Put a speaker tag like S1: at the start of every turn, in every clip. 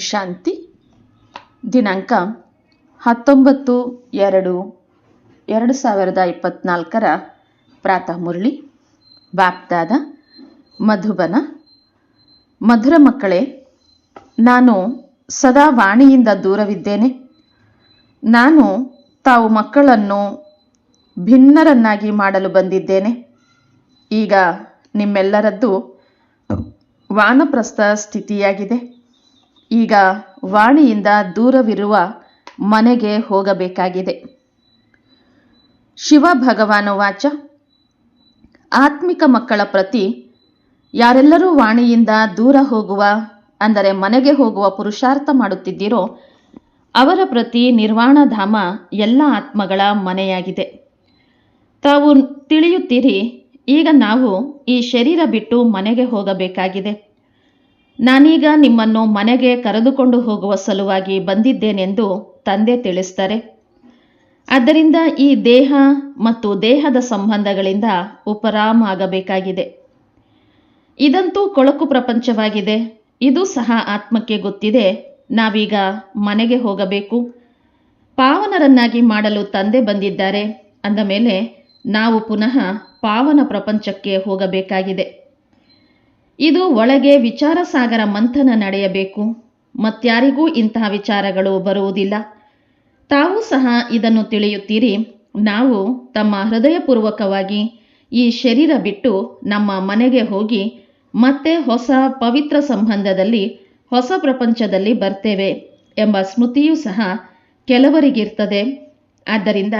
S1: ಶಾಂತಿ? ದಿನಾಂಕ ಹತ್ತೊಂಬತ್ತು ಎರಡು ಎರಡು ಸಾವಿರದ ಇಪ್ಪತ್ನಾಲ್ಕರ ಪ್ರಾತಃ ಮುರಳಿ. ಬಾಪ್ದಾದ ಮಧುಬನ. ಮಧುರ ಮಕ್ಕಳೇ, ನಾನು ಸದಾ ವಾಣಿಯಿಂದ ದೂರವಿದ್ದೇನೆ. ನಾನು ತಾವು ಮಕ್ಕಳನ್ನು ಭಿನ್ನರನ್ನಾಗಿ ಮಾಡಲು ಬಂದಿದ್ದೇನೆ. ಈಗ ನಿಮ್ಮೆಲ್ಲರದ್ದು ವಾನಪ್ರಸ್ಥ ಸ್ಥಿತಿಯಾಗಿದೆ. ಈಗ ವಾಣಿಯಿಂದ ದೂರವಿರುವ ಮನೆಗೆ ಹೋಗಬೇಕಾಗಿದೆ. ಶಿವ ಭಗವಾನ ವಾಚ. ಆತ್ಮಿಕ ಮಕ್ಕಳ ಪ್ರತಿ ಯಾರೆಲ್ಲರೂ ವಾಣಿಯಿಂದ ದೂರ ಹೋಗುವ, ಅಂದರೆ ಮನೆಗೆ ಹೋಗುವ ಪುರುಷಾರ್ಥ ಮಾಡುತ್ತಿದ್ದೀರೋ, ಅವರ ಪ್ರತಿ ನಿರ್ವಾಣಧಾಮ ಎಲ್ಲ ಆತ್ಮಗಳ ಮನೆಯಾಗಿದೆ. ತಾವು ತಿಳಿಯುತ್ತೀರಿ, ಈಗ ನಾವು ಈ ಶರೀರ ಬಿಟ್ಟು ಮನೆಗೆ ಹೋಗಬೇಕಾಗಿದೆ. ನಾನೀಗ ನಿಮ್ಮನ್ನು ಮನೆಗೆ ಕರೆದುಕೊಂಡು ಹೋಗುವ ಸಲುವಾಗಿ ಬಂದಿದ್ದೇನೆಂದು ತಂದೆ ತಿಳಿಸ್ತಾರೆ ಆದ್ದರಿಂದ ಈ ದೇಹ ಮತ್ತು ದೇಹದ ಸಂಬಂಧಗಳಿಂದ ಉಪರಾಮ ಆಗಬೇಕಾಗಿದೆ ಇದಂತೂ ಕೊಳಕು ಪ್ರಪಂಚವಾಗಿದೆ. ಇದು ಸಹ ಆತ್ಮಕ್ಕೆ ಗೊತ್ತಿದೆ. ನಾವೀಗ ಮನೆಗೆ ಹೋಗಬೇಕು. ಪಾವನರನ್ನಾಗಿ ಮಾಡಲು ತಂದೆ ಬಂದಿದ್ದಾರೆ. ಅಂದ ಮೇಲೆ ನಾವು ಪುನಃ ಪಾವನ ಪ್ರಪಂಚಕ್ಕೆ ಹೋಗಬೇಕಾಗಿದೆ. ಇದು ಒಳಗೆ ವಿಚಾರ ಸಾಗರ ಮಂಥನ ನಡೆಯಬೇಕು. ಮತ್ಯಾರಿಗೂ ಇಂತಹ ವಿಚಾರಗಳು ಬರುವುದಿಲ್ಲ. ತಾವು ಸಹ ಇದನ್ನು ತಿಳಿಯುತ್ತೀರಿ. ನಾವು ತಮ್ಮ ಹೃದಯಪೂರ್ವಕವಾಗಿ ಈ ಶರೀರ ಬಿಟ್ಟು ನಮ್ಮ ಮನೆಗೆ ಹೋಗಿ ಮತ್ತೆ ಹೊಸ ಪವಿತ್ರ ಸಂಬಂಧದಲ್ಲಿ, ಹೊಸ ಪ್ರಪಂಚದಲ್ಲಿ ಬರ್ತೇವೆ ಎಂಬ ಸ್ಮೃತಿಯೂ ಸಹ ಕೆಲವರಿಗಿರ್ತದೆ. ಆದ್ದರಿಂದ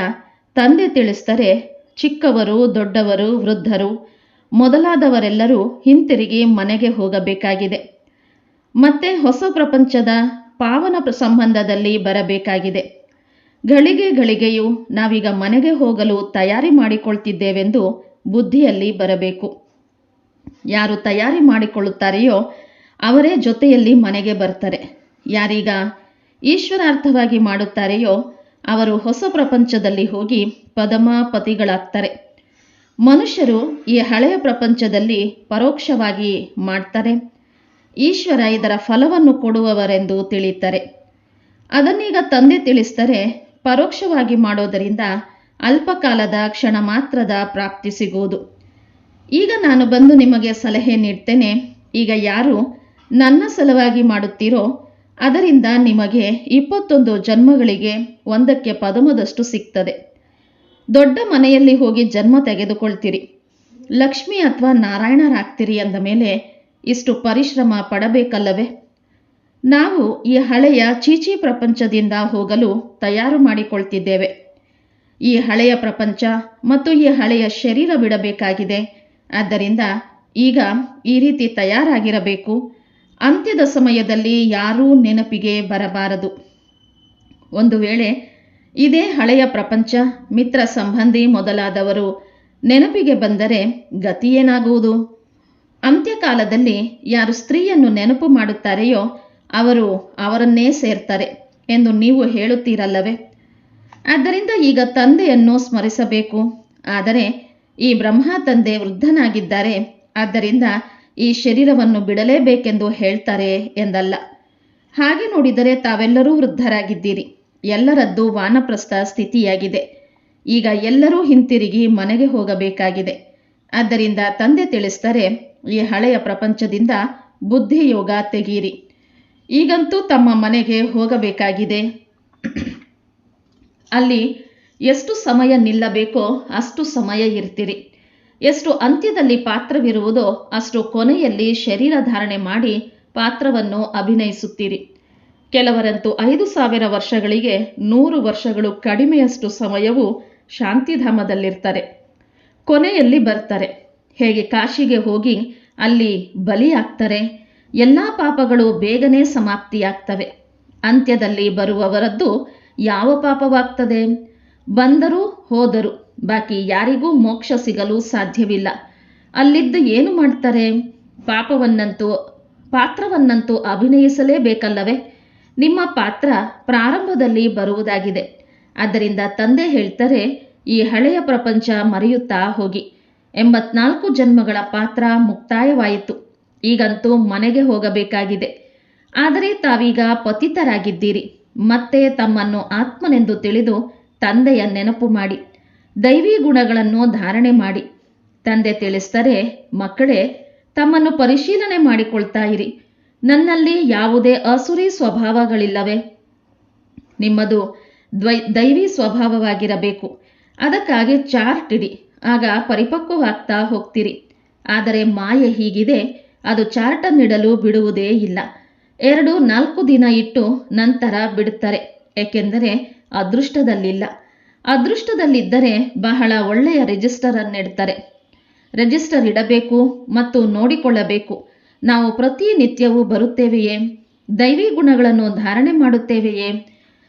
S1: ತಂದೆ ತಿಳಿಸ್ತಾರೆ ಚಿಕ್ಕವರು, ದೊಡ್ಡವರು, ವೃದ್ಧರು ಮೊದಲಾದವರೆಲ್ಲರೂ ಹಿಂತಿರುಗಿ ಮನೆಗೆ ಹೋಗಬೇಕಾಗಿದೆ. ಮತ್ತೆ ಹೊಸ ಪ್ರಪಂಚದ ಪಾವನ ಸಂಬಂಧದಲ್ಲಿ ಬರಬೇಕಾಗಿದೆ. ಗಳಿಗೆ ಗಳಿಗೆಯು ನಾವೀಗ ಮನೆಗೆ ಹೋಗಲು ತಯಾರಿ ಮಾಡಿಕೊಳ್ತಿದ್ದೇವೆಂದು ಬುದ್ಧಿಯಲ್ಲಿ ಬರಬೇಕು. ಯಾರು ತಯಾರಿ ಮಾಡಿಕೊಳ್ಳುತ್ತಾರೆಯೋ ಅವರೇ ಜೊತೆಯಲ್ಲಿ ಮನೆಗೆ ಬರ್ತಾರೆ. ಯಾರೀಗ ಈಶ್ವರಾರ್ಥವಾಗಿ ಮಾಡುತ್ತಾರೆಯೋ ಅವರು ಹೊಸ ಪ್ರಪಂಚದಲ್ಲಿ ಹೋಗಿ ಪದಮ ಪತಿಗಳಾಗ್ತಾರೆ ಮನುಷ್ಯರು ಈ ಹಳೆಯ ಪ್ರಪಂಚದಲ್ಲಿ ಪರೋಕ್ಷವಾಗಿ ಮಾಡ್ತಾರೆ. ಈಶ್ವರ ಇದರ ಫಲವನ್ನು ಕೊಡುವವರೆಂದು ತಿಳಿತಾರೆ ಅದನ್ನೀಗ ತಂದೆ ತಿಳಿಸ್ತಾರೆ ಪರೋಕ್ಷವಾಗಿ ಮಾಡೋದರಿಂದ ಅಲ್ಪಕಾಲದ ಕ್ಷಣ ಮಾತ್ರದ ಪ್ರಾಪ್ತಿ ಸಿಗುವುದು. ಈಗ ನಾನು ಬಂದು ನಿಮಗೆ ಸಲಹೆ ನೀಡ್ತೇನೆ. ಈಗ ಯಾರು ನನ್ನ ಸಲುವಾಗಿ ಮಾಡುತ್ತೀರೋ ಅದರಿಂದ ನಿಮಗೆ ಇಪ್ಪತ್ತೊಂದು ಜನ್ಮಗಳಿಗೆ ಒಂದಕ್ಕೆ ಪದಮದಷ್ಟು ಸಿಗ್ತದೆ. ದೊಡ್ಡ ಮನೆಯಲ್ಲಿ ಹೋಗಿ ಜನ್ಮ ತೆಗೆದುಕೊಳ್ತೀರಿ. ಲಕ್ಷ್ಮಿ ಅಥವಾ ನಾರಾಯಣರಾಗ್ತೀರಿ ಅಂದ ಮೇಲೆ ಇಷ್ಟು ಪರಿಶ್ರಮ ಪಡಬೇಕಲ್ಲವೇ? ನಾವು ಈ ಹಳೆಯ ಚೀಚಿ ಪ್ರಪಂಚದಿಂದ ಹೋಗಲು ತಯಾರು ಮಾಡಿಕೊಳ್ತಿದ್ದೇವೆ. ಈ ಹಳೆಯ ಪ್ರಪಂಚ ಮತ್ತು ಈ ಹಳೆಯ ಶರೀರ ಬಿಡಬೇಕಾಗಿದೆ. ಆದ್ದರಿಂದ ಈಗ ಈ ರೀತಿ ತಯಾರಾಗಿರಬೇಕು. ಅಂತ್ಯದ ಸಮಯದಲ್ಲಿ ಯಾರೂ ನೆನಪಿಗೆ ಬರಬಾರದು. ಒಂದು ವೇಳೆ ಇದೇ ಹಳೆಯ ಪ್ರಪಂಚ, ಮಿತ್ರ ಸಂಬಂಧಿ ಮೊದಲಾದವರು ನೆನಪಿಗೆ ಬಂದರೆ ಗತಿಯೇನಾಗುವುದು? ಅಂತ್ಯಕಾಲದಲ್ಲಿ ಯಾರು ಸ್ತ್ರೀಯನ್ನು ನೆನಪು ಮಾಡುತ್ತಾರೆಯೋ ಅವರು ಅವರನ್ನೇ ಸೇರ್ತಾರೆ ಎಂದು ನೀವು ಹೇಳುತ್ತೀರಲ್ಲವೇ? ಆದ್ದರಿಂದ ಈಗ ತಂದೆಯನ್ನು ಸ್ಮರಿಸಬೇಕು. ಆದರೆ ಈ ಬ್ರಹ್ಮ ತಂದೆ ವೃದ್ಧನಾಗಿದ್ದಾರೆ. ಆದ್ದರಿಂದ ಈ ಶರೀರವನ್ನು ಬಿಡಲೇಬೇಕೆಂದು ಹೇಳ್ತಾರೆ ಎಂದಲ್ಲ. ಹಾಗೆ ನೋಡಿದರೆ ತಾವೆಲ್ಲರೂ ವೃದ್ಧರಾಗಿದ್ದೀರಿ. ಎಲ್ಲರದ್ದು ವಾನಪ್ರಸ್ಥ ಸ್ಥಿತಿಯಾಗಿದೆ. ಈಗ ಎಲ್ಲರೂ ಹಿಂತಿರುಗಿ ಮನೆಗೆ ಹೋಗಬೇಕಾಗಿದೆ. ಆದ್ದರಿಂದ ತಂದೆ ತಿಳಿಸ್ತಾರೆ ಈ ಹಳೆಯ ಪ್ರಪಂಚದಿಂದ ಬುದ್ಧಿಯೋಗ ತೆಗೀರಿ. ಈಗಂತೂ ತಮ್ಮ ಮನೆಗೆ ಹೋಗಬೇಕಾಗಿದೆ. ಅಲ್ಲಿ ಎಷ್ಟು ಸಮಯ ನಿಲ್ಲಬೇಕೋ ಅಷ್ಟು ಸಮಯ ಇರ್ತೀರಿ. ಎಷ್ಟು ಅಂತ್ಯದಲ್ಲಿ ಪಾತ್ರವಿರುವುದೋ ಅಷ್ಟು ಕೊನೆಯಲ್ಲಿ ಶರೀರ ಧಾರಣೆ ಮಾಡಿ ಪಾತ್ರವನ್ನು ಅಭಿನಯಿಸುತ್ತೀರಿ. ಕೆಲವರಂತೂ ಐದು ಸಾವಿರ ವರ್ಷಗಳಿಗೆ ನೂರು ವರ್ಷಗಳು ಕಡಿಮೆಯಷ್ಟು ಸಮಯವು ಶಾಂತಿಧಾಮದಲ್ಲಿರ್ತಾರೆ. ಕೊನೆಯಲ್ಲಿ ಬರ್ತಾರೆ. ಹೇಗೆ ಕಾಶಿಗೆ ಹೋಗಿ ಅಲ್ಲಿ ಬಲಿಯಾಗ್ತಾರೆ? ಎಲ್ಲ ಪಾಪಗಳು ಬೇಗನೆ ಸಮಾಪ್ತಿಯಾಗ್ತವೆ. ಅಂತ್ಯದಲ್ಲಿ ಬರುವವರದ್ದು ಯಾವ ಪಾಪವಾಗ್ತದೆ? ಬಂದರೂ ಹೋದರು, ಬಾಕಿ ಯಾರಿಗೂ ಮೋಕ್ಷ ಸಿಗಲು ಸಾಧ್ಯವಿಲ್ಲ. ಅಲ್ಲಿದ್ದು ಏನು ಮಾಡ್ತಾರೆ? ಪಾಪವನ್ನಂತೂ, ಪಾತ್ರವನ್ನಂತೂ ಅಭಿನಯಿಸಲೇಬೇಕಲ್ಲವೇ? ನಿಮ್ಮ ಪಾತ್ರ ಪ್ರಾರಂಭದಲ್ಲಿ ಬರುವುದಾಗಿದೆ. ಅದರಿಂದ ತಂದೆ ಹೇಳ್ತಾರೆ, ಈ ಹಳೆಯ ಪ್ರಪಂಚ ಮರೆಯುತ್ತಾ ಹೋಗಿ. ಎಂಬತ್ನಾಲ್ಕು ಜನ್ಮಗಳ ಪಾತ್ರ ಮುಕ್ತಾಯವಾಯಿತು. ಈಗಂತೂ ಮನೆಗೆ ಹೋಗಬೇಕಾಗಿದೆ. ಆದರೆ ತಾವೀಗ ಪತಿತರಾಗಿದ್ದೀರಿ. ಮತ್ತೆ ತಮ್ಮನ್ನು ಆತ್ಮನೆಂದು ತಿಳಿದು ತಂದೆಯ ನೆನಪು ಮಾಡಿ. ದೈವಿ ಗುಣಗಳನ್ನು ಧಾರಣೆ ಮಾಡಿ. ತಂದೆ ತಿಳಿಸ್ತಾರೆ ಮಕ್ಕಳೇ, ತಮ್ಮನ್ನು ಪರಿಶೀಲನೆ ಮಾಡಿಕೊಳ್ತಾ ಇರಿ. ನನ್ನಲ್ಲಿ ಯಾವುದೇ ಅಸುರಿ ಸ್ವಭಾವಗಳಿಲ್ಲವೆ? ನಿಮ್ಮದು ದ್ವೈ, ದೈವಿ ಸ್ವಭಾವವಾಗಿರಬೇಕು. ಅದಕ್ಕಾಗಿ ಚಾರ್ಟ್ ಇಡಿ. ಆಗ ಪರಿಪಕ್ವವಾಗ್ತಾ ಹೋಗ್ತೀರಿ. ಆದರೆ ಮಾಯೆ ಹೀಗಿದೆ. ಅದು ಚಾರ್ಟನ್ನಿಡಲು ಬಿಡುವುದೇ ಇಲ್ಲ. ಎರಡು, ನಾಲ್ಕು ದಿನ ಇಟ್ಟು ನಂತರ ಬಿಡುತ್ತಾರೆ ಏಕೆಂದರೆ ಅದೃಷ್ಟದಲ್ಲಿಲ್ಲ. ಅದೃಷ್ಟದಲ್ಲಿದ್ದರೆ ಬಹಳ ಒಳ್ಳೆಯ ರಿಜಿಸ್ಟರ್ ಅನ್ನಿಡ್ತಾರೆ ರಿಜಿಸ್ಟರ್ ಇಡಬೇಕು ಮತ್ತು ನೋಡಿಕೊಳ್ಳಬೇಕು. ನಾವು ಪ್ರತಿನಿತ್ಯವೂ ಬರುತ್ತೇವೆಯೇ? ದೈವಿ ಗುಣಗಳನ್ನು ಧಾರಣೆ ಮಾಡುತ್ತೇವೆಯೇ?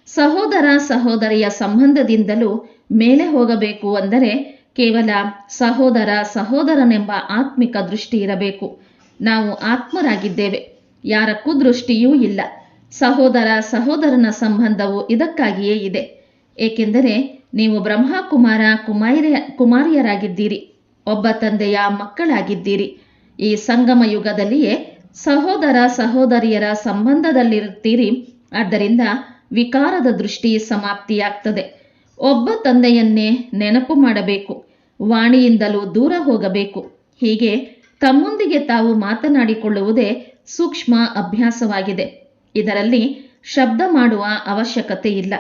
S1: ಸಹೋದರ ಸಹೋದರಿಯ ಸಂಬಂಧದಿಂದಲೂ ಮೇಲೆ ಹೋಗಬೇಕು ಅಂದರೆ ಕೇವಲ ಸಹೋದರ ಸಹೋದರನೆಂಬ ಆತ್ಮಿಕ ದೃಷ್ಟಿ ಇರಬೇಕು. ನಾವು ಆತ್ಮರಾಗಿದ್ದೇವೆ. ಯಾರಕ್ಕೂ ದೃಷ್ಟಿಯೂ ಇಲ್ಲ. ಸಹೋದರ ಸಹೋದರನ ಸಂಬಂಧವು ಇದಕ್ಕಾಗಿಯೇ ಇದೆ. ಏಕೆಂದರೆ ನೀವು ಬ್ರಹ್ಮಕುಮಾರ ಕುಮಾರಿಯ ಕುಮಾರಿಯರಾಗಿದ್ದೀರಿ. ಒಬ್ಬ ತಂದೆಯ ಮಕ್ಕಳಾಗಿದ್ದೀರಿ. ಈ ಸಂಗಮ ಯುಗದಲ್ಲಿಯೇ ಸಹೋದರ ಸಹೋದರಿಯರ ಸಂಬಂಧದಲ್ಲಿರುತ್ತೀರಿ. ಆದ್ದರಿಂದ ವಿಕಾರದ ದೃಷ್ಟಿ ಸಮಾಪ್ತಿಯಾಗ್ತದೆ. ಒಬ್ಬ ತಂದೆಯನ್ನೇ ನೆನಪು ಮಾಡಬೇಕು. ವಾಣಿಯಿಂದಲೂ ದೂರ ಹೋಗಬೇಕು. ಹೀಗೆ ತಮ್ಮೊಂದಿಗೆ ತಾವು ಮಾತನಾಡಿಕೊಳ್ಳುವುದೇ ಸೂಕ್ಷ್ಮ ಅಭ್ಯಾಸವಾಗಿದೆ. ಇದರಲ್ಲಿ ಶಬ್ದ ಮಾಡುವ ಅವಶ್ಯಕತೆ ಇಲ್ಲ.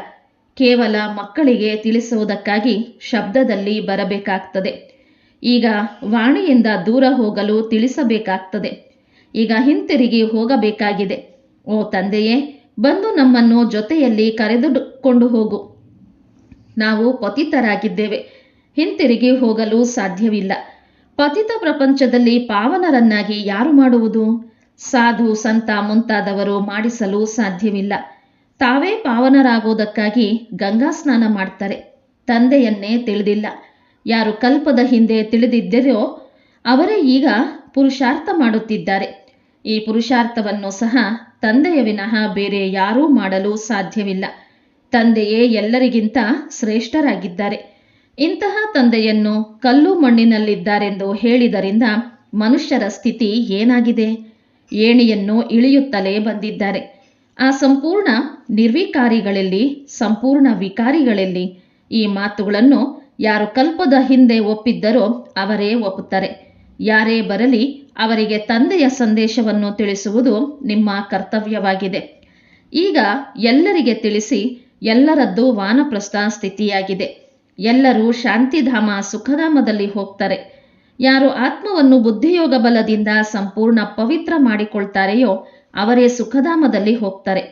S1: ಕೇವಲ ಮಕ್ಕಳಿಗೆ ತಿಳಿಸುವುದಕ್ಕಾಗಿ ಶಬ್ದದಲ್ಲಿ ಬರಬೇಕಾಗ್ತದೆ. ಈಗ ವಾಣಿಯಿಂದ ದೂರ ಹೋಗಲು ತಿಳಿಸಬೇಕಾಗ್ತದೆ. ಈಗ ಹಿಂತಿರುಗಿ ಹೋಗಬೇಕಾಗಿದೆ. ಓ ತಂದೆಯೇ, ಬಂದು ನಮ್ಮನ್ನು ಜೊತೆಯಲ್ಲಿ ಕರೆದುಕೊಂಡು ಹೋಗು. ನಾವು ಪತಿತರಾಗಿದ್ದೇವೆ. ಹಿಂತಿರುಗಿ ಹೋಗಲು ಸಾಧ್ಯವಿಲ್ಲ. ಪತಿತ ಪ್ರಪಂಚದಲ್ಲಿ ಪಾವನರನ್ನಾಗಿ ಯಾರು ಮಾಡುವುದು? ಸಾಧು, ಸಂತ ಮುಂತಾದವರು ಮಾಡಿಸಲು ಸಾಧ್ಯವಿಲ್ಲ. ತಾವೇ ಪಾವನರಾಗುವುದಕ್ಕಾಗಿ ಗಂಗಾ ಸ್ನಾನ ಮಾಡ್ತಾರೆ. ತಂದೆಯನ್ನೇ ತಿಳಿದಿಲ್ಲ. ಯಾರು ಕಲ್ಪದ ಹಿಂದೆ ತಿಳಿದಿದ್ದರೋ ಅವರೇ ಈಗ ಪುರುಷಾರ್ಥ ಮಾಡುತ್ತಿದ್ದಾರೆ. ಈ ಪುರುಷಾರ್ಥವನ್ನು ಸಹ ತಂದೆಯ ವಿನಃ ಬೇರೆ ಯಾರೂ ಮಾಡಲು ಸಾಧ್ಯವಿಲ್ಲ. ತಂದೆಯೇ ಎಲ್ಲರಿಗಿಂತ ಶ್ರೇಷ್ಠರಾಗಿದ್ದಾರೆ. ಇಂತಹ ತಂದೆಯನ್ನು ಕಲ್ಲು ಮಣ್ಣಿನಲ್ಲಿದ್ದಾರೆಂದು ಹೇಳಿದರಿಂದ ಮನುಷ್ಯರ ಸ್ಥಿತಿ ಏನಾಗಿದೆ? ಏಣಿಯನ್ನು ಇಳಿಯುತ್ತಲೇ ಬಂದಿದ್ದಾರೆ. ಆ ಸಂಪೂರ್ಣ ನಿರ್ವಿಕಾರಿಗಳಲ್ಲಿ, ಸಂಪೂರ್ಣ ವಿಕಾರಿಗಳಲ್ಲಿ ಈ ಮಾತುಗಳನ್ನು ಯಾರು ಕಲ್ಪದ ಹಿಂದೆ ಒಪ್ಪಿದ್ದರೋ ಅವರೇ ಒಪ್ಪುತ್ತಾರೆ. ಯಾರೇ ಬರಲಿ ಅವರಿಗೆ ತಂದೆಯ ಸಂದೇಶವನ್ನು ತಿಳಿಸುವುದು ನಿಮ್ಮ ಕರ್ತವ್ಯವಾಗಿದೆ. ಈಗ ಎಲ್ಲರಿಗೆ ತಿಳಿಸಿ ಎಲ್ಲರದ್ದು ವಾನಪ್ರಸ್ಥ ಸ್ಥಿತಿಯಾಗಿದೆ. ಎಲ್ಲರೂ ಶಾಂತಿಧಾಮ ಸುಖಧಾಮದಲ್ಲಿ ಹೋಗ್ತಾರೆ. ಯಾರು ಆತ್ಮವನ್ನು ಬುದ್ಧಿಯೋಗ ಬಲದಿಂದ ಸಂಪೂರ್ಣ ಪವಿತ್ರ ಮಾಡಿಕೊಳ್ತಾರೆಯೋ ಅವರೇ ಸುಖಧಾಮದಲ್ಲಿ ಹೋಗ್ತಾರೆ.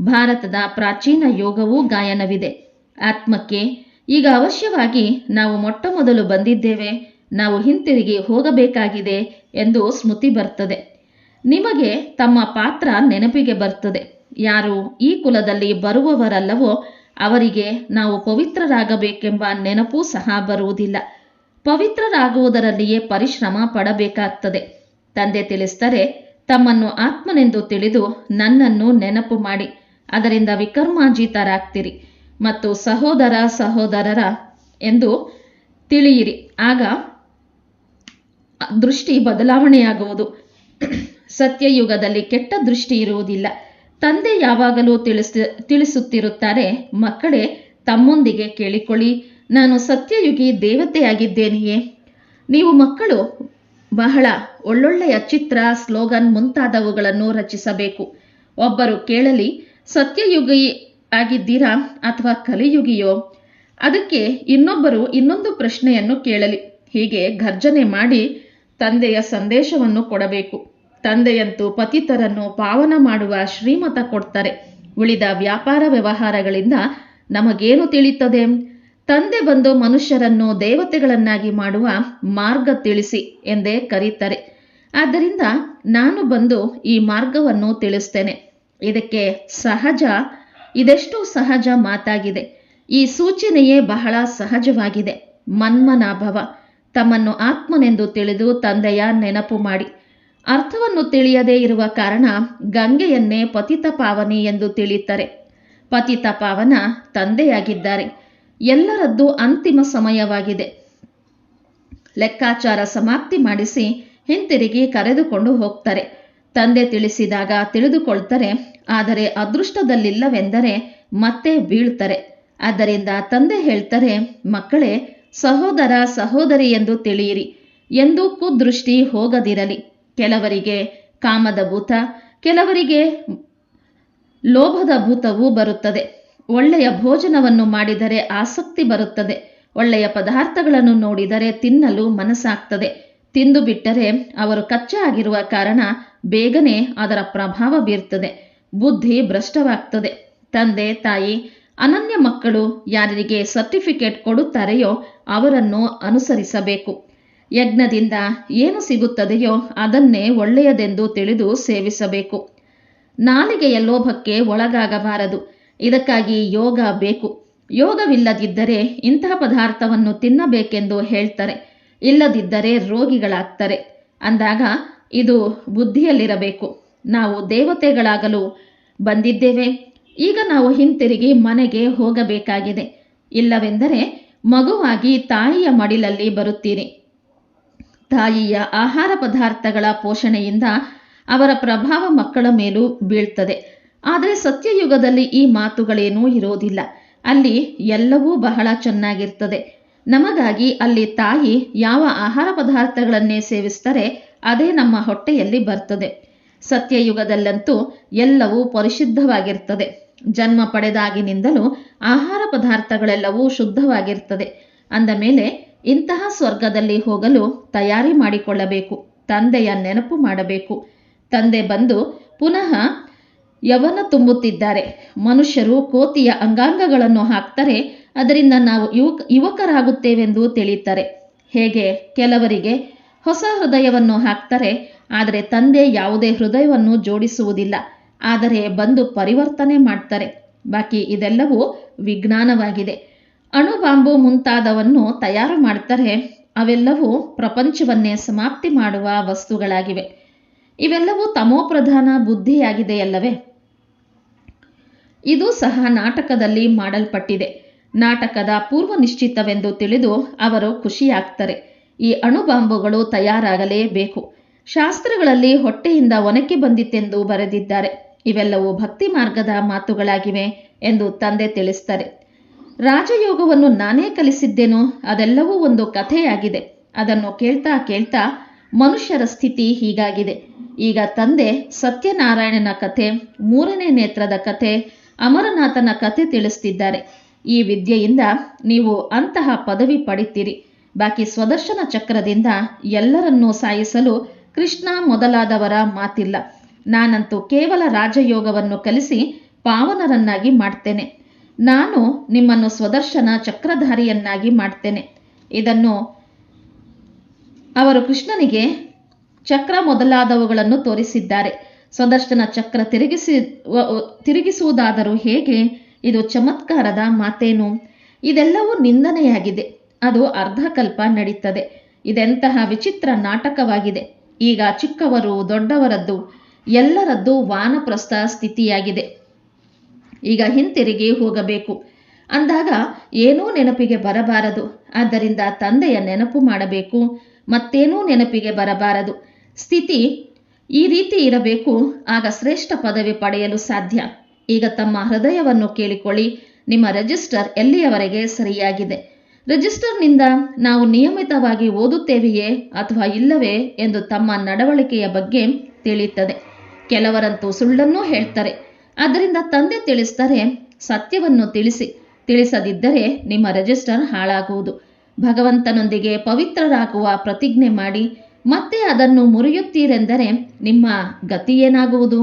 S1: ಭಾರತದ ಪ್ರಾಚೀನ ಯೋಗವೂ ಗಾಯನವಿದೆ. ಆತ್ಮಕ್ಕೆ ಈಗ ಅವಶ್ಯವಾಗಿ ನಾವು ಮೊಟ್ಟ ಮೊದಲು ಬಂದಿದ್ದೇವೆ, ನಾವು ಹಿಂತಿರುಗಿ ಹೋಗಬೇಕಾಗಿದೆ ಎಂದು ಸ್ಮೃತಿ ಬರ್ತದೆ. ನಿಮಗೆ ತಮ್ಮ ಪಾತ್ರ ನೆನಪಿಗೆ ಬರ್ತದೆ. ಯಾರು ಈ ಕುಲದಲ್ಲಿ ಬರುವವರಲ್ಲವೋ ಅವರಿಗೆ ನಾವು ಪವಿತ್ರರಾಗಬೇಕೆಂಬ ನೆನಪೂ ಸಹ ಬರುವುದಿಲ್ಲ. ಪವಿತ್ರರಾಗುವುದರಲ್ಲಿಯೇ ಪರಿಶ್ರಮ ಪಡಬೇಕಾಗ್ತದೆ. ತಂದೆ ತಿಳಿಸ್ತಾರೆ ತಮ್ಮನ್ನು ಆತ್ಮನೆಂದು ತಿಳಿದು ನನ್ನನ್ನು ನೆನಪು ಮಾಡಿ, ಅದರಿಂದ ವಿಕರ್ಮಾಜಿತರಾಗ್ತಿರಿ ಮತ್ತು ಸಹೋದರ ಸಹೋದರರ ಎಂದು ತಿಳಿಯಿರಿ. ಆಗ ದೃಷ್ಟಿ ಬದಲಾವಣೆಯಾಗುವುದು. ಸತ್ಯಯುಗದಲ್ಲಿ ಕೆಟ್ಟ ದೃಷ್ಟಿ ಇರುವುದಿಲ್ಲ. ತಂದೆ ಯಾವಾಗಲೂ ತಿಳಿಸ ತಿಳಿಸುತ್ತಿರುತ್ತಾರೆ, ಮಕ್ಕಳೇ, ತಮ್ಮೊಂದಿಗೆ ಕೇಳಿಕೊಳ್ಳಿ. ನಾನು ಸತ್ಯಯುಗಿ ದೇವತೆಯಾಗಿದ್ದೇನೆಯೇ? ನೀವು ಮಕ್ಕಳು, ಬಹಳ ಒಳ್ಳೊಳ್ಳೆಯ ಚಿತ್ರ, ಸ್ಲೋಗನ್ ಮುಂತಾದವುಗಳನ್ನು ರಚಿಸಬೇಕು. ಒಬ್ಬರು ಕೇಳಲಿ, ಸತ್ಯಯುಗಿ ಆಗಿದ್ದೀರಾ ಅಥವಾ ಕಲಿಯುಗಿಯೋ? ಅದಕ್ಕೆ ಇನ್ನೊಬ್ಬರು ಇನ್ನೊಂದು ಪ್ರಶ್ನೆಯನ್ನು ಕೇಳಲಿ. ಹೀಗೆ ಗರ್ಜನೆ ಮಾಡಿ ತಂದೆಯ ಸಂದೇಶವನ್ನು ಕೊಡಬೇಕು. ತಂದೆಯಂತೂ ಪತಿತರನ್ನು ಪಾವನ ಮಾಡುವ ಶ್ರೀಮತ ಕೊಡ್ತಾರೆ. ಉಳಿದ ವ್ಯಾಪಾರ ವ್ಯವಹಾರಗಳಿಂದ ನಮಗೇನು ತಿಳಿಯುತ್ತದೆ? ತಂದೆ ಬಂದು ಮನುಷ್ಯರನ್ನು ದೇವತೆಗಳನ್ನಾಗಿ ಮಾಡುವ ಮಾರ್ಗ ತಿಳಿಸಿ ಎಂದೇ ಕರೀತಾರೆ. ಆದ್ದರಿಂದ ನಾನು ಬಂದು ಈ ಮಾರ್ಗವನ್ನು ತಿಳಿಸ್ತೇನೆ. ಇದಕ್ಕೆ ಸಹಜ ಇದೆಷ್ಟು ಸಹಜ ಮಾತಾಗಿದೆ. ಈ ಸೂಚನೆಯೇ ಬಹಳ ಸಹಜವಾಗಿದೆ. ಮನ್ಮನಾಭವ, ತಮ್ಮನ್ನು ಆತ್ಮನೆಂದು ತಿಳಿದು ತಂದೆಯ ನೆನಪು ಮಾಡಿ. ಅರ್ಥವನ್ನು ತಿಳಿಯದೇ ಇರುವ ಕಾರಣ ಗಂಗೆಯನ್ನೇ ಪತಿತ ಪಾವನಿ ಎಂದು ತಿಳಿಯುತ್ತಾರೆ. ಪತಿತ ಪಾವನ ತಂದೆಯಾಗಿದ್ದಾರೆ. ಎಲ್ಲರದ್ದು ಅಂತಿಮ ಸಮಯವಾಗಿದೆ. ಲೆಕ್ಕಾಚಾರ ಸಮಾಪ್ತಿ ಮಾಡಿಸಿ ಹಿಂತಿರುಗಿ ಕರೆದುಕೊಂಡು ಹೋಗ್ತಾರೆ. ತಂದೆ ತಿಳಿಸಿದಾಗ ತಿಳಿದುಕೊಳ್ತಾರೆ ಆದರೆ ಅದೃಷ್ಟದಲ್ಲಿಲ್ಲವೆಂದರೆ ಮತ್ತೆ ಬೀಳ್ತಾರೆ. ಆದ್ದರಿಂದ ತಂದೆ ಹೇಳ್ತಾರೆ, ಮಕ್ಕಳೇ, ಸಹೋದರ, ಸಹೋದರಿ ಎಂದು ತಿಳಿಯಿರಿ. ಎಂದೂ ಕುದೃಷ್ಟಿ ಹೋಗದಿರಲಿ. ಕೆಲವರಿಗೆ ಕಾಮದ ಭೂತ, ಕೆಲವರಿಗೆ ಲೋಭದ ಭೂತವೂ ಬರುತ್ತದೆ. ಒಳ್ಳೆಯ ಭೋಜನವನ್ನು ಮಾಡಿದರೆ ಆಸಕ್ತಿ ಬರುತ್ತದೆ. ಒಳ್ಳೆಯ ಪದಾರ್ಥಗಳನ್ನು ನೋಡಿದರೆ ತಿನ್ನಲು ಮನಸ್ಸಾಗ್ತದೆ. ತಿಂದು ಬಿಟ್ಟರೆ ಅವರು ಕಚ್ಚಾ ಆಗಿರುವ ಕಾರಣ ಬೇಗನೆ ಅದರ ಪ್ರಭಾವ ಬೀರ್ತದೆ. ಬುದ್ಧಿ ಭ್ರಷ್ಟವಾಗ್ತದೆ. ತಂದೆ, ತಾಯಿ, ಅನನ್ಯ ಮಕ್ಕಳು ಯಾರಿಗೆ ಸರ್ಟಿಫಿಕೇಟ್ ಕೊಡುತ್ತಾರೆಯೋ ಅವರನ್ನು ಅನುಸರಿಸಬೇಕು. ಯಜ್ಞದಿಂದ ಏನು ಸಿಗುತ್ತದೆಯೋ ಅದನ್ನೇ ಒಳ್ಳೆಯದೆಂದು ತಿಳಿದು ಸೇವಿಸಬೇಕು. ನಾಲಿಗೆಯ ಲೋಭಕ್ಕೆ ಒಳಗಾಗಬಾರದು. ಇದಕ್ಕಾಗಿ ಯೋಗ ಬೇಕು. ಯೋಗವಿಲ್ಲದಿದ್ದರೆ ಇಂತಹ ಪದಾರ್ಥವನ್ನು ತಿನ್ನಬೇಕೆಂದು ಹೇಳ್ತಾರೆ. ಇಲ್ಲದಿದ್ದರೆ ರೋಗಿಗಳಾಗ್ತಾರೆ. ಅಂದಾಗ ಇದು ಬುದ್ಧಿಯಲ್ಲಿರಬೇಕು. ನಾವು ದೇವತೆಗಳಾಗಲು ಬಂದಿದ್ದೇವೆ. ಈಗ ನಾವು ಹಿಂತಿರುಗಿ ಮನೆಗೆ ಹೋಗಬೇಕಾಗಿದೆ. ಇಲ್ಲವೆಂದರೆ ಮಗುವಾಗಿ ತಾಯಿಯ ಮಡಿಲಲ್ಲಿ ಬರುತ್ತೀರಿ. ತಾಯಿಯ ಆಹಾರ ಪದಾರ್ಥಗಳ ಪೋಷಣೆಯಿಂದ ಅವರ ಪ್ರಭಾವ ಮಕ್ಕಳ ಮೇಲೂ ಬೀಳ್ತದೆ. ಆದರೆ ಸತ್ಯಯುಗದಲ್ಲಿ ಈ ಮಾತುಗಳೇನೂ ಇರೋದಿಲ್ಲ ಅಲ್ಲಿ ಎಲ್ಲವೂ ಬಹಳ ಚೆನ್ನಾಗಿರ್ತದೆ. ನಮಗಾಗಿ ಅಲ್ಲಿ ತಾಯಿ ಯಾವ ಆಹಾರ ಪದಾರ್ಥಗಳನ್ನೇ ಸೇವಿಸ್ತಾರೆ, ಅದೇ ನಮ್ಮ ಹೊಟ್ಟೆಯಲ್ಲಿ ಬರ್ತದೆ. ಸತ್ಯಯುಗದಲ್ಲಂತೂ ಎಲ್ಲವೂ ಪರಿಶುದ್ಧವಾಗಿರ್ತದೆ. ಜನ್ಮ ಪಡೆದಾಗಿನಿಂದಲೂ ಆಹಾರ ಪದಾರ್ಥಗಳೆಲ್ಲವೂ ಶುದ್ಧವಾಗಿರ್ತದೆ. ಅಂದ ಮೇಲೆ ಇಂತಹ ಸ್ವರ್ಗದಲ್ಲಿ ಹೋಗಲು ತಯಾರಿ ಮಾಡಿಕೊಳ್ಳಬೇಕು, ತಂದೆಯ ನೆನಪು ಮಾಡಬೇಕು. ತಂದೆ ಬಂದು ಪುನಃ ಯವನ ತುಂಬುತ್ತಿದ್ದಾರೆ. ಮನುಷ್ಯರು ಕೋತಿಯ ಅಂಗಾಂಗಗಳನ್ನು ಹಾಕ್ತಾರೆ, ಅದರಿಂದ ನಾವು ಯುವಕ, ಯುವಕರಾಗುತ್ತೇವೆಂದು ತಿಳಿಯುತ್ತಾರೆ. ಹೇಗೆ? ಕೆಲವರಿಗೆ ಹೊಸ ಹೃದಯವನ್ನು ಹಾಕ್ತಾರೆ ಆದರೆ ತಂದೆ ಯಾವುದೇ ಹೃದಯವನ್ನು ಜೋಡಿಸುವುದಿಲ್ಲ. ಆದರೆ ಬಂದು ಪರಿವರ್ತನೆ ಮಾಡ್ತಾರೆ. ಬಾಕಿ ಇದೆಲ್ಲವೂ ವಿಜ್ಞಾನವಾಗಿದೆ. ಅಣುಬಾಂಬು ಮುಂತಾದವನ್ನು ತಯಾರು ಮಾಡ್ತಾರೆ. ಅವೆಲ್ಲವೂ ಪ್ರಪಂಚವನ್ನೇ ಸಮಾಪ್ತಿ ಮಾಡುವ ವಸ್ತುಗಳಾಗಿವೆ. ಇವೆಲ್ಲವೂ ತಮೋಪ್ರಧಾನ ಬುದ್ಧಿಯಾಗಿದೆಯಲ್ಲವೇ? ಇದು ಸಹ ನಾಟಕದಲ್ಲಿ ಮಾಡಲ್ಪಟ್ಟಿದೆ. ನಾಟಕದ ಪೂರ್ವ ನಿಶ್ಚಿತವೆಂದು ತಿಳಿದು ಅವರು ಖುಷಿಯಾಗ್ತಾರೆ. ಈ ಅಣುಬಾಂಬುಗಳು ತಯಾರಾಗಲೇಬೇಕು ಶಾಸ್ತ್ರಗಳಲ್ಲಿ ಹೊಟ್ಟೆಯಿಂದ ಒನಕೆ ಬಂದಿತ್ತೆಂದು ಬರೆದಿದ್ದಾರೆ. ಇವೆಲ್ಲವೂ ಭಕ್ತಿ ಮಾರ್ಗದ ಮಾತುಗಳಾಗಿವೆ ಎಂದು ತಂದೆ ತಿಳಿಸ್ತಾರೆ ರಾಜಯೋಗವನ್ನು ನಾನೇ ಕಲಿಸಿದ್ದೇನೋ ಅದೆಲ್ಲವೂ ಒಂದು ಕಥೆಯಾಗಿದೆ. ಅದನ್ನು ಕೇಳ್ತಾ ಕೇಳ್ತಾ ಮನುಷ್ಯರ ಸ್ಥಿತಿ ಹೀಗಾಗಿದೆ. ಈಗ ತಂದೆ ಸತ್ಯನಾರಾಯಣನ ಕಥೆ, ಮೂರನೇ ನೇತ್ರದ ಕಥೆ, ಅಮರನಾಥನ ಕಥೆ ತಿಳಿಸ್ತಿದ್ದಾರೆ. ಈ ವಿದ್ಯೆಯಿಂದ ನೀವು ಅಂತಹ ಪದವಿ ಪಡಿತೀರಿ. ಬಾಕಿ ಸ್ವದರ್ಶನ ಚಕ್ರದಿಂದ ಎಲ್ಲರನ್ನೂ ಸಾಯಿಸಲು ಕೃಷ್ಣ ಮೊದಲಾದವರ ಮಾತಿಲ್ಲ. ನಾನಂತೂ ಕೇವಲ ರಾಜಯೋಗವನ್ನು ಕಲಿಸಿ ಪಾವನರನ್ನಾಗಿ ಮಾಡ್ತೇನೆ. ನಾನು ನಿಮ್ಮನ್ನು ಸ್ವದರ್ಶನ ಚಕ್ರಧಾರಿಯನ್ನಾಗಿ ಮಾಡ್ತೇನೆ. ಇದನ್ನು ಅವರು ಕೃಷ್ಣನಿಗೆ ಚಕ್ರ ಮೊದಲಾದವುಗಳನ್ನು ತೋರಿಸಿದ್ದಾರೆ. ಸ್ವದರ್ಶನ ಚಕ್ರ ತಿರುಗಿಸಿ ತಿರುಗಿಸುವುದಾದರೂ ಹೇಗೆ? ಇದು ಚಮತ್ಕಾರದ ಮಾತೇನು? ಇದೆಲ್ಲವೂ ನಿಂದನೆಯಾಗಿದೆ. ಅದು ಅರ್ಧಕಲ್ಪ ನಡೀತದೆ. ಇದೆಂತಹ ವಿಚಿತ್ರ ನಾಟಕವಾಗಿದೆ. ಈಗ ಚಿಕ್ಕವರು ದೊಡ್ಡವರದ್ದು ಎಲ್ಲರದ್ದು ವಾನಪ್ರಸ್ಥ ಸ್ಥಿತಿಯಾಗಿದೆ. ಈಗ ಹಿಂತಿರುಗಿ ಹೋಗಬೇಕು. ಅಂದಾಗ ಏನೂ ನೆನಪಿಗೆ ಬರಬಾರದು. ಆದ್ದರಿಂದ ತಂದೆಯ ನೆನಪು ಮಾಡಬೇಕು. ಮತ್ತೇನೂ ನೆನಪಿಗೆ ಬರಬಾರದು. ಸ್ಥಿತಿ ಈ ರೀತಿ ಇರಬೇಕು. ಆಗ ಶ್ರೇಷ್ಠ ಪದವಿ ಪಡೆಯಲು ಸಾಧ್ಯ. ಈಗ ತಮ್ಮ ಹೃದಯವನ್ನು ಕೇಳಿಕೊಳ್ಳಿ. ನಿಮ್ಮ ರಿಜಿಸ್ಟರ್ ಎಲ್ಲಿಯವರೆಗೆ ಸರಿಯಾಗಿದೆ? ರಿಜಿಸ್ಟರ್ನಿಂದ ನಾವು ನಿಯಮಿತವಾಗಿ ಓದುತ್ತೇವೆಯೇ ಅಥವಾ ಇಲ್ಲವೇ ಎಂದು ತಮ್ಮ ನಡವಳಿಕೆಯ ಬಗ್ಗೆ ತಿಳಿಯುತ್ತದೆ. ಕೆಲವರಂತೂ ಸುಳ್ಳನ್ನೂ ಹೇಳ್ತಾರೆ. ಅದರಿಂದ ತಂದೆ ತಿಳಿಸ್ತಾರೆ ಸತ್ಯವನ್ನು ತಿಳಿಸಿ. ತಿಳಿಸದಿದ್ದರೆ ನಿಮ್ಮ ರಿಜಿಸ್ಟರ್ ಹಾಳಾಗುವುದು. ಭಗವಂತನೊಂದಿಗೆ ಪವಿತ್ರರಾಗುವ ಪ್ರತಿಜ್ಞೆ ಮಾಡಿ, ಮತ್ತೆ ಅದನ್ನು ಮುರಿಯುತ್ತೀರೆಂದರೆ ನಿಮ್ಮ ಗತಿಯೇನಾಗುವುದು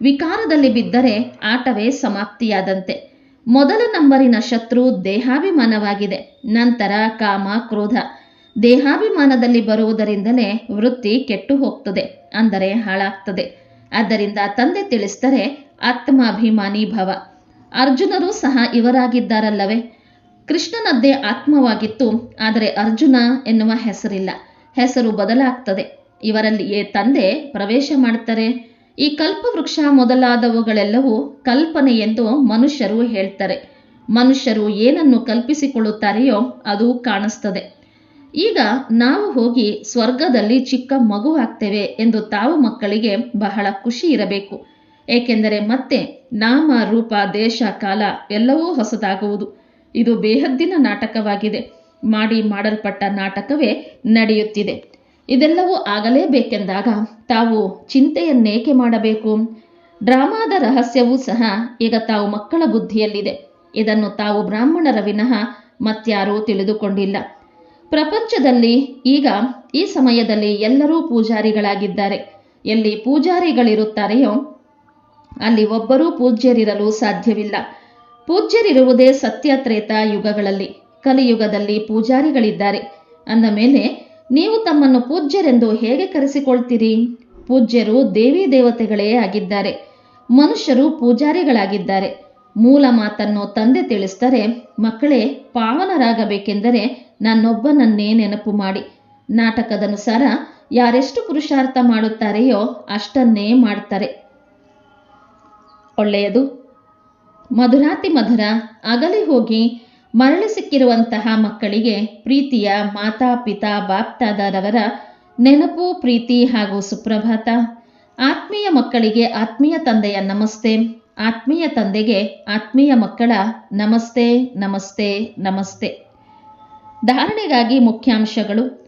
S1: ವಿಕಾರದಲ್ಲಿ ಬಿದ್ದರೆ ಆಟವೇ ಸಮಾಪ್ತಿಯಾದಂತೆ. ಮೊದಲ ನಂಬರಿನ ಶತ್ರು ದೇಹಾಭಿಮಾನವಾಗಿದೆ, ನಂತರ ಕಾಮ, ಕ್ರೋಧ. ದೇಹಾಭಿಮಾನದಲ್ಲಿ ಬರುವುದರಿಂದಲೇ ವೃತ್ತಿ ಕೆಟ್ಟು ಹೋಗ್ತದೆ ಅಂದರೆ ಹಾಳಾಗ್ತದೆ. ಆದ್ದರಿಂದ ತಂದೆ ತಿಳಿಸ್ತಾರೆ ಆತ್ಮಾಭಿಮಾನಿ ಭವ. ಅರ್ಜುನರು ಸಹ ಇವರಾಗಿದ್ದಾರಲ್ಲವೇ? ಕೃಷ್ಣನದ್ದೇ ಆತ್ಮವಾಗಿತ್ತು, ಆದರೆ ಅರ್ಜುನ ಎನ್ನುವ ಹೆಸರಿಲ್ಲ. ಹೆಸರು ಬದಲಾಗ್ತದೆ. ಇವರಲ್ಲಿಯೇ ತಂದೆ ಪ್ರವೇಶ ಮಾಡ್ತಾರೆ? ಈ ಕಲ್ಪವೃಕ್ಷ ಮೊದಲಾದವುಗಳೆಲ್ಲವೂ ಕಲ್ಪನೆ ಎಂದು ಮನುಷ್ಯರು ಹೇಳ್ತಾರೆ. ಮನುಷ್ಯರು ಏನನ್ನು ಕಲ್ಪಿಸಿಕೊಳ್ಳುತ್ತಾರೆಯೋ ಅದು ಕಾಣಿಸ್ತದೆ. ಈಗ ನಾವು ಹೋಗಿ ಸ್ವರ್ಗದಲ್ಲಿ ಚಿಕ್ಕ ಮಗುವಾಗ್ತೇವೆ ಎಂದು ತಾವು ಮಕ್ಕಳಿಗೆ ಬಹಳ ಖುಷಿ ಇರಬೇಕು. ಏಕೆಂದರೆ ಮತ್ತೆ ನಾಮ, ರೂಪ, ದೇಶ, ಕಾಲ ಎಲ್ಲವೂ ಹೊಸದಾಗುವುದು. ಇದು ಬೇಹದ್ದಿನ ನಾಟಕವಾಗಿದೆ. ಮಾಡಿ ಮಾಡಲ್ಪಟ್ಟ ನಾಟಕವೇ ನಡೆಯುತ್ತಿದೆ. ಇದೆಲ್ಲವೂ ಆಗಲೇಬೇಕೆಂದಾಗ ತಾವು ಚಿಂತೆಯನ್ನೇಕೆ ಮಾಡಬೇಕು? ಡ್ರಾಮಾದ ರಹಸ್ಯವೂ ಸಹ ಈಗ ತಾವು ಮಕ್ಕಳ ಬುದ್ಧಿಯಲ್ಲಿದೆ. ಇದನ್ನು ತಾವು ಬ್ರಾಹ್ಮಣರ ವಿನಃ ಮತ್ಯಾರೂ ತಿಳಿದುಕೊಂಡಿಲ್ಲ. ಪ್ರಪಂಚದಲ್ಲಿ ಈಗ ಈ ಸಮಯದಲ್ಲಿ ಎಲ್ಲರೂ ಪೂಜಾರಿಗಳಾಗಿದ್ದಾರೆ. ಎಲ್ಲಿ ಪೂಜಾರಿಗಳಿರುತ್ತಾರೆಯೋ, ಅಲ್ಲಿ ಒಬ್ಬರೂ ಪೂಜ್ಯರಿರಲು ಸಾಧ್ಯವಿಲ್ಲ. ಪೂಜ್ಯರಿರುವುದೇ ಸತ್ಯತ್ರೇತ ಯುಗಗಳಲ್ಲಿ, ಕಲಿಯುಗದಲ್ಲಿ ಪೂಜಾರಿಗಳಿದ್ದಾರೆ. ಅಂದ ಮೇಲೆ ನೀವು ತಮ್ಮನ್ನು ಪೂಜ್ಯರೆಂದು ಹೇಗೆ ಕರೆಸಿಕೊಳ್ತೀರಿ? ಪೂಜ್ಯರು ದೇವಿ ದೇವತೆಗಳೇ ಆಗಿದ್ದಾರೆ. ಮನುಷ್ಯರು ಪೂಜಾರಿಗಳಾಗಿದ್ದಾರೆ. ಮೂಲ ಮಾತನ್ನು ತಂದೆ ತಿಳಿಸ್ತಾರೆ ಮಕ್ಕಳೇ, ಪಾವನರಾಗಬೇಕೆಂದರೆ ನನ್ನೊಬ್ಬನನ್ನೇ ನೆನಪು ಮಾಡಿ. ನಾಟಕದನುಸಾರ ಯಾರೆಷ್ಟು ಪುರುಷಾರ್ಥ ಮಾಡುತ್ತಾರೆಯೋ ಅಷ್ಟನ್ನೇ ಮಾಡ್ತಾರೆ. ಒಳ್ಳೆಯದು. ಮಧುರಾತಿ ಮಧುರ, ಅಗಲಿ ಹೋಗಿ ಮರಳಿ ಸಿಕ್ಕಿರುವಂತಹ ಮಕ್ಕಳಿಗೆ ಪ್ರೀತಿಯ ಮಾತಾ ಪಿತಾ ಬಾಪ್ತಾದರವರ ನೆನಪು, ಪ್ರೀತಿ ಹಾಗೂ ಸುಪ್ರಭಾತ. ಆತ್ಮೀಯ ಮಕ್ಕಳಿಗೆ ಆತ್ಮೀಯ ತಂದೆಯ ನಮಸ್ತೆ. ಆತ್ಮೀಯ ತಂದೆಗೆ ಆತ್ಮೀಯ ಮಕ್ಕಳ ನಮಸ್ತೆ ನಮಸ್ತೆ ನಮಸ್ತೆ. ಧಾರಣೆಗಾಗಿ ಮುಖ್ಯಾಂಶಗಳು.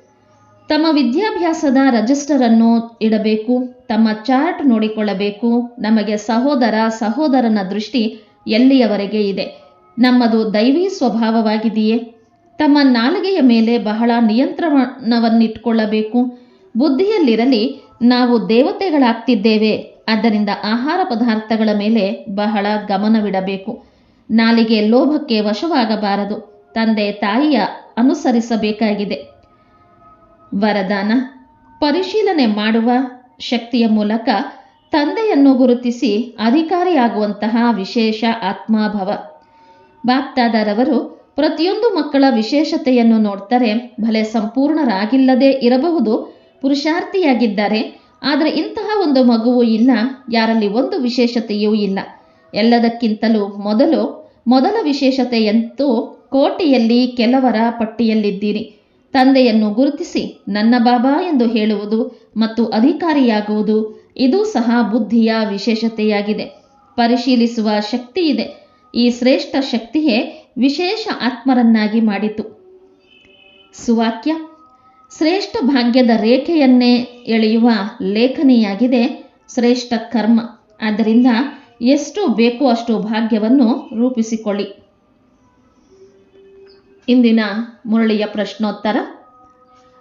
S1: ತಮ್ಮ ವಿದ್ಯಾಭ್ಯಾಸದ ರಜಿಸ್ಟರ್ ಅನ್ನು ಇಡಬೇಕು, ತಮ್ಮ ಚಾರ್ಟ್ ನೋಡಿಕೊಳ್ಳಬೇಕು. ನಮಗೆ ಸಹೋದರ, ಸಹೋದರನ ದೃಷ್ಟಿ ಎಲ್ಲಿಯವರೆಗೆ ಇದೆ? ನಮ್ಮದು ದೈವೀ ಸ್ವಭಾವವಾಗಿದೆಯೇ? ತಮ್ಮ ನಾಲಿಗೆಯ ಮೇಲೆ ಬಹಳ ನಿಯಂತ್ರಣವನ್ನಿಟ್ಕೊಳ್ಳಬೇಕು ಬುದ್ಧಿಯಲ್ಲಿರಲಿ, ನಾವು ದೇವತೆಗಳಾಗ್ತಿದ್ದೇವೆ. ಆದ್ದರಿಂದ ಆಹಾರ ಪದಾರ್ಥಗಳ ಮೇಲೆ ಬಹಳ ಗಮನವಿಡಬೇಕು. ನಾಲಿಗೆ ಲೋಭಕ್ಕೆ ವಶವಾಗಬಾರದು. ತಂದೆ ತಾಯಿಯ ಅನುಸರಿಸಬೇಕಾಗಿದೆ. ವರದಾನ, ಪರಿಶೀಲನೆ ಮಾಡುವ ಶಕ್ತಿಯ ಮೂಲಕ ತಂದೆಯನ್ನು ಗುರುತಿಸಿ ಅಧಿಕಾರಿಯಾಗುವಂತಹ ವಿಶೇಷ ಆತ್ಮಾಭವ. ಬಾಪ್ತಾದರವರು ಪ್ರತಿಯೊಂದು ಮಕ್ಕಳ ವಿಶೇಷತೆಯನ್ನು ನೋಡ್ತಾರೆ, ಭಲೆ ಸಂಪೂರ್ಣರಾಗಿಲ್ಲದೆ ಇರಬಹುದು, ಪುರುಷಾರ್ಥಿಯಾಗಿದ್ದಾರೆ, ಆದರೆ ಇಂತಹ ಒಂದು ಮಗುವು ಇಲ್ಲ, ಯಾರಲ್ಲಿ ಒಂದು ವಿಶೇಷತೆಯೂ ಇಲ್ಲ. ಎಲ್ಲದಕ್ಕಿಂತಲೂ ಮೊದಲು, ಮೊದಲ ವಿಶೇಷತೆಯಂತೂ ಕೋಟೆಯಲ್ಲಿ ಕೆಲವರ ಪಟ್ಟಿಯಲ್ಲಿದ್ದೀರಿ. ತಂದೆಯನ್ನು ಗುರುತಿಸಿ, ನನ್ನ ಬಾಬಾ ಎಂದು ಹೇಳುವುದು ಮತ್ತು ಅಧಿಕಾರಿಯಾಗುವುದು, ಇದು ಸಹ ಬುದ್ಧಿಯ ವಿಶೇಷತೆಯಾಗಿದೆ. ಪರಿಶೀಲಿಸುವ ಶಕ್ತಿ ಇದೆ ಈ ಶ್ರೇಷ್ಠ ಶಕ್ತಿಯೇ ವಿಶೇಷ ಆತ್ಮರನ್ನಾಗಿ ಮಾಡಿತು. ಸುವಾಕ್ಯ, ಶ್ರೇಷ್ಠ ಭಾಗ್ಯದ ರೇಖೆಯನ್ನೇ ಎಳೆಯುವ ಲೇಖನಿಯಾಗಿದೆ ಶ್ರೇಷ್ಠ ಕರ್ಮ. ಆದ್ದರಿಂದ ಎಷ್ಟು ಬೇಕೋ ಅಷ್ಟು ಭಾಗ್ಯವನ್ನು ರೂಪಿಸಿಕೊಳ್ಳಿ. ಇಂದಿನ ಮುರಳಿಯ ಪ್ರಶ್ನೋತ್ತರ,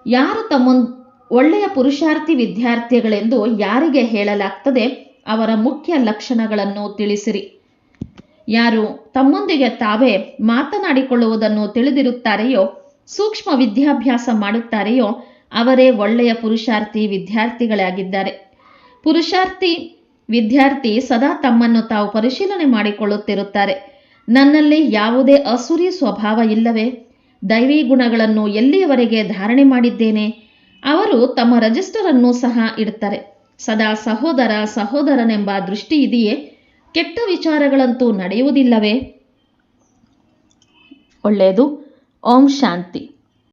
S1: ಯಾರು ತಮ್ಮ ಒಳ್ಳೆಯ ಪುರುಷಾರ್ಥಿ ವಿದ್ಯಾರ್ಥಿಗಳೆಂದು ಯಾರಿಗೆ ಹೇಳಲಾಗ್ತದೆ ಅವರ ಮುಖ್ಯ ಲಕ್ಷಣಗಳನ್ನು ತಿಳಿಸಿರಿ. ಯಾರು ತಮ್ಮೊಂದಿಗೆ ತಾವೇ ಮಾತನಾಡಿಕೊಳ್ಳುವುದನ್ನು ತಿಳಿದಿರುತ್ತಾರೆಯೋ, ಸೂಕ್ಷ್ಮ ವಿದ್ಯಾಭ್ಯಾಸ ಮಾಡುತ್ತಾರೆಯೋ, ಅವರೇ ಒಳ್ಳೆಯ ಪುರುಷಾರ್ಥಿ ವಿದ್ಯಾರ್ಥಿಗಳಾಗಿದ್ದಾರೆ ಪುರುಷಾರ್ಥಿ ವಿದ್ಯಾರ್ಥಿ ಸದಾ ತಮ್ಮನ್ನು ತಾವು ಪರಿಶೀಲನೆ ಮಾಡಿಕೊಳ್ಳುತ್ತಿರುತ್ತಾರೆ. ನನ್ನಲ್ಲಿ ಯಾವುದೇ ಅಸುರಿ ಸ್ವಭಾವ ಇಲ್ಲವೇ? ದೈವಿ ಗುಣಗಳನ್ನು ಎಲ್ಲಿಯವರೆಗೆ ಧಾರಣೆ ಮಾಡಿದ್ದೇನೆ? ಅವರು ತಮ್ಮ ರಿಜಿಸ್ಟರ್ ಅನ್ನು ಸಹ ಇಡ್ತಾರೆ. ಸದಾ ಸಹೋದರ ಸಹೋದರನೆಂಬ ದೃಷ್ಟಿ ಇದೆಯೇ? ಕೆಟ್ಟ ವಿಚಾರಗಳಂತೂ ನಡೆಯುವುದಿಲ್ಲವೇ? ಒಳ್ಳೆಯದು. ಓಂ ಶಾಂತಿ.